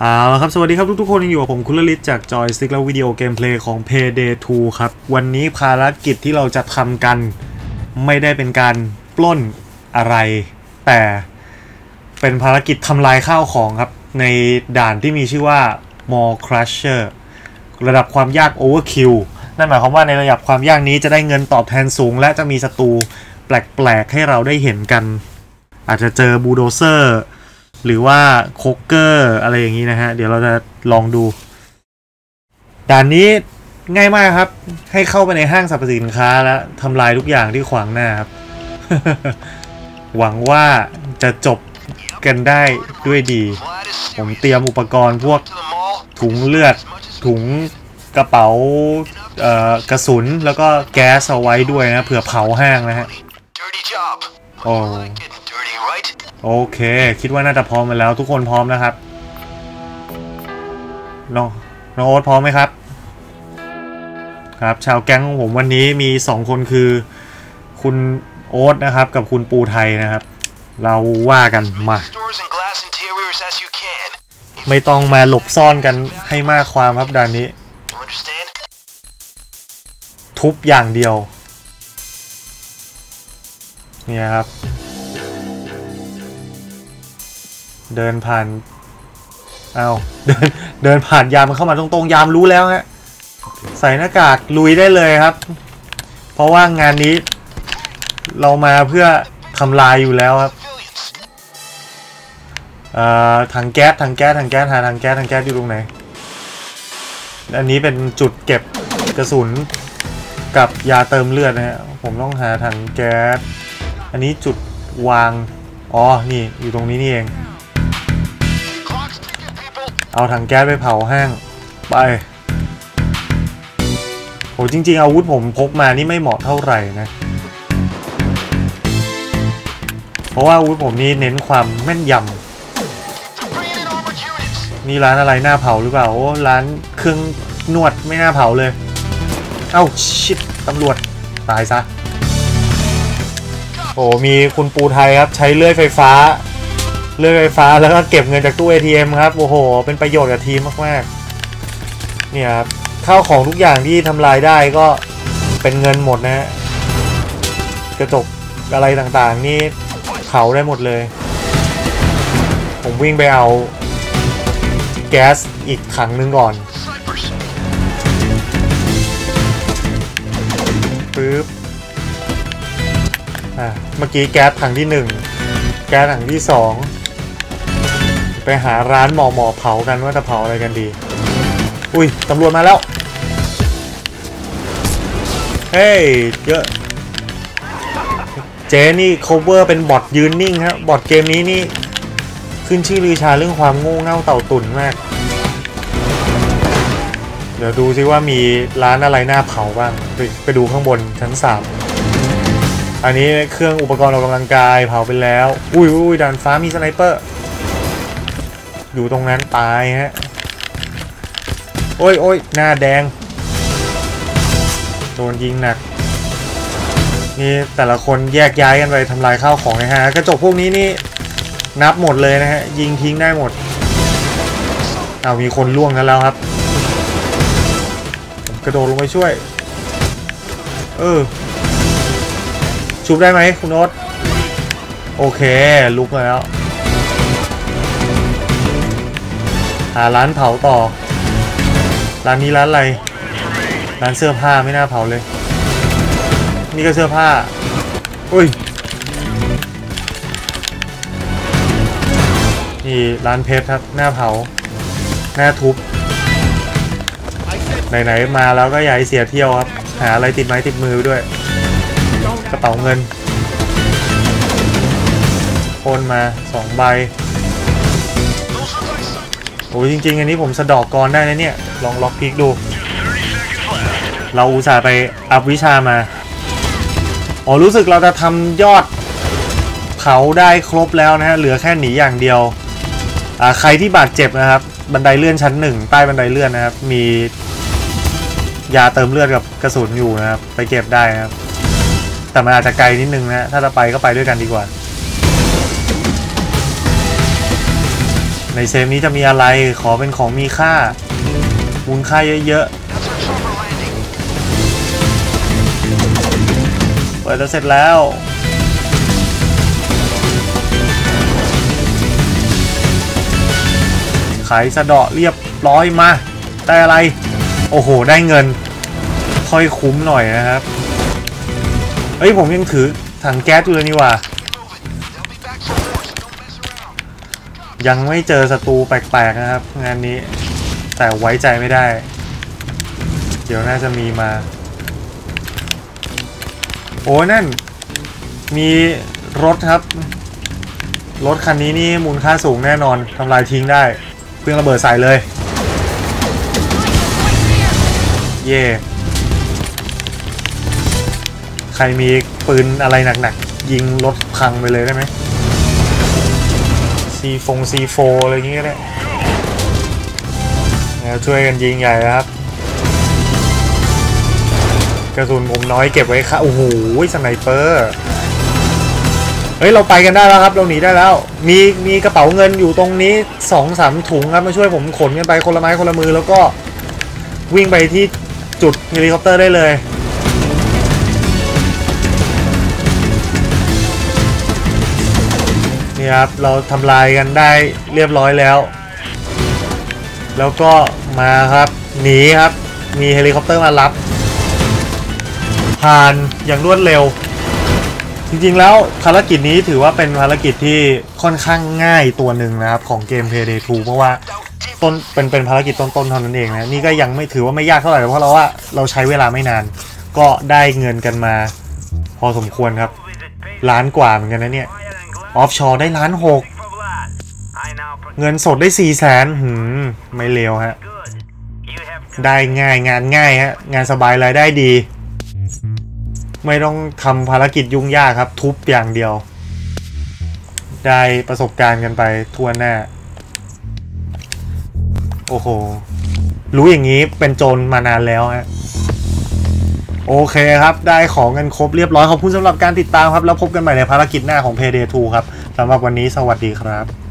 เอาละครับ สวัสดีครับทุกๆคนยังอยู่กับผมคุณลลิตจากจอยสติ๊กและวิดีโอเกมเพลย์ของ Payday 2 ครับ วันนี้ภารกิจที่เราจะทำกัน ไม่ได้เป็นการปล้นอะไร แต่เป็นภารกิจทำลายข้าวของครับ ในด่านที่มีชื่อว่า Mall Crusher ระดับความยาก Overkill นั่นหมายความว่าในระดับความยากนี้จะได้เงินตอบแทนสูง และจะมีศัตรูแปลกๆให้เราได้เห็นกัน อาจจะเจอบูโดเซอร์ หรือว่าโคกเกอร์อะไรอย่างนี้นะฮะ เดี๋ยวเราจะลองดู ด่านนี้ง่ายมากครับ ให้เข้าไปในห้างสรรพสินค้าแล้วทำลายทุกอย่างที่ขวางหน้าครับ หวังว่าจะจบกันได้ด้วยดี ผมเตรียมอุปกรณ์พวกถุงเลือด ถุงกระเป๋าเอ่อกระสุนแล้วก็แก๊สเอาไว้ด้วยนะเผื่อเผาห้างนะฮะ Dirty job. Oh. Like getting dirty, right? โอเค คิดว่าน่าจะพร้อมกันแล้ว ทุกคนพร้อมนะครับน้องน้องโอ๊ตพร้อมไหมครับ ครับ ชาวแก๊งของผมวันนี้มีสองคนคือ คุณโอ๊ตนะครับ กับคุณปูไทยนะครับ เราว่ากันมา Stores and glass interiors as you can. ไม่ต้องมาหลบซ่อนกันให้มากความครับด่านนี้ You understand? ทุบอย่างเดียว เนี่ยครับ เดินผ่านเอาเดินเดินผ่านยามมันเข้ามาตรงๆ ยามรู้แล้วฮะใส่หน้ากากลุยได้เลยครับ เพราะว่างานนี้ เรามาเพื่อทำลายอยู่แล้วครับเอ่อถังแก๊สถังแก๊สถังแก๊สหาถังแก๊สถังแก๊สอยู่ตรงไหนอันนี้เป็นจุดเก็บกระสุนกับยาเติมเลือดนะฮะผมต้องหาถังแก๊สอันนี้จุดวางอ๋อนี่อยู่ตรงนี้นี่เอง เอาถังแก๊สไปเผาห้างไปโหจริง ๆ อาวุธผมพกมานี่ไม่เหมาะเท่าไหร่นะเพราะว่าอาวุธผมนี่เน้นความแม่นยำนี่ร้านอะไรหน้าเผาหรือเปล่าโอ้ร้านเครื่องนวดไม่น่าเผาเลย เอ้าชิดตำรวจตายซะโอ้มีคุณปูไทยครับใช้เลื่อยไฟฟ้า เลื่อยไฟฟ้าแล้วก็เก็บเงินจากตู้ ATM ครับ โอ้โห เป็นประโยชน์กับทีมมากๆ เนี่ยครับข้าวของทุกอย่างที่ทำลายได้ก็เป็นเงินหมดนะฮะกระจกอะไรต่างๆ นี่เผาได้หมดเลย ผมวิ่งไปเอาแก๊สอีกถังนึงก่อนปึ๊บอะเมื่อกี้แก๊สถังที่หนึ่งแก๊สถังที่สอง ไปหาร้านหมอหมอเผากันว่าจะเผาอะไรกันดี อุ้ยตำรวจมาแล้ว เฮ้ยเยอะ เจนี่ cover เป็นบอทยืนนิ่งฮะบอทเกมนี้นี่ ขึ้นชื่อลือชาเรื่องความโง่เง่าเต่าตุ่นมาก เดี๋ยวดูซิว่ามีร้านอะไรหน่าเผาบ้างไปไปดูข้างบนชั้นสามอันนี้เครื่องอุปกรณ์ออกกำลังกายเผาไปแล้ว อุ้ยอุ้ยด่านฟ้ามีสไนเปอร์ อยู่ตรงนั้นตายฮะ โอ้ยโอ้ยหน้าแดง โดนยิงหนัก นี่แต่ละคนแยกย้ายกันไปทำลายข้าวของนะฮะ กระจกพวกนี้นี่นับหมดเลยนะฮะ ยิงทิ้งได้หมด เอามีคนล่วงกันแล้วครับ ผมกระโดดลงไปช่วย เออชุบได้ไหมคุณโอ๊ตโอเค ลุกมาแล้ว หาร้านเผาต่อ ร้านนี้ร้านอะไร ร้านเสื้อผ้าไม่น่าเผาเลย นี่ก็เสื้อผ้า อุ้ย นี่ร้านเพชรครับ หน้าเผา หน้าทุบ ไหนๆมาแล้วก็อย่าให้เสียเที่ยวครับ หาอะไรติดไม้ติดมือไปด้วย กระเป๋าเงินโอนมาสองใบ โอ้ยจริง ๆ อันนี้ผมสะดอกกรได้นะเนี่ย ลองล็อกพิกดู เราอุตส่าห์ไปอัพวิชามา อ๋อรู้สึกเราจะทำยอดเผาได้ครบแล้วนะฮะ เหลือแค่หนีอย่างเดียว อ่าใครที่บาดเจ็บนะครับ บันไดเลื่อนชั้นหนึ่งใต้บันไดเลื่อนนะครับ มียาเติมเลือดกับกระสุนอยู่นะครับ ไปเก็บได้นะครับ แต่มันอาจจะไกลนิดนึงนะฮะถ้าจะไปก็ไปด้วยกันดีกว่า ในเซฟนี้จะมีอะไรขอเป็นของมีค่า มูลค่าเยอะๆเปิดจะเสร็จแล้วขายสะเดาะเรียบร้อยมาได้อะไร โอ้โห ได้เงิน ค่อยคุ้มหน่อยนะครับเอ้ย ผมยังถือถังแก๊สอยู่เลยนี่ว่า ยังไม่เจอศัตรูแปลกๆนะครับ งานนี้แต่ไว้ใจไม่ได้ เดี๋ยวน่าจะมีมา โอ้นั่น มีรถครับ รถคันนี้นี่มูลค่าสูงแน่นอนทำลายทิ้งได้ เพื่องระเบิดใส่เลย เย่ใครมีปืนอะไรหนักๆ ยิงรถพังไปเลยได้ไหม ซีฟงซีโฟอะไรอย่างเงี้ก็ได้แล้วช่วยกันยิงใหญ่นะครับ กระสุนผมน้อยเก็บไว้ค่ะโอ้โหสไนเปอร์เฮ้ยเราไปกันได้แล้วครับ เราหนีได้แล้ว มีมีกระเป๋าเงินอยู่ตรงนี้สองสามถุงครับมาช่วยผมขนกันไปคนละไม้คนละมือแล้วก็วิ่งไปที่จุดเฮลิคอปเตอร์ได้เลย นี่ครับเราทำลายกันได้เรียบร้อยแล้ว แล้วก็มาครับหนีครับ มีเฮลิคอปเตอร์มารับ ผ่านอย่างรวดเร็ว จริงๆแล้วภารกิจนี้ถือว่าเป็นภารกิจที่ค่อนข้างง่ายตัวหนึ่งนะครับ ของเกม Payday 2 เพราะว่าต้นเป็นเป็นภารกิจต้นๆเท่านั้นเองนะนี่ก็ยังไม่ถือว่าไม่ยากเท่าไหร่เพราะเราว่าเราใช้เวลาไม่นาน ก็ได้เงินกันมา พอสมควรครับล้านกว่าเหมือนกันนะเนี่ย ออฟชอร์ได้ล้านหกเงินสดได้สี่แสนหืมไม่เลวฮะ ได้ง่ายงานง่ายฮะ งานสบายรายได้ดี ไม่ต้องทำภารกิจยุ่งยากครับ ทุบอย่างเดียว ได้ประสบการณ์กันไปทั่วหน้า โอ้โห รู้อย่างนี้เป็นโจรมานานแล้วฮะ โอเคครับ ได้ของกันครบเรียบร้อย ขอบคุณสำหรับการติดตามครับ แล้วพบกันใหม่ในภารกิจหน้าของ Payday 2 ครับสำหรับวันนี้สวัสดีครับ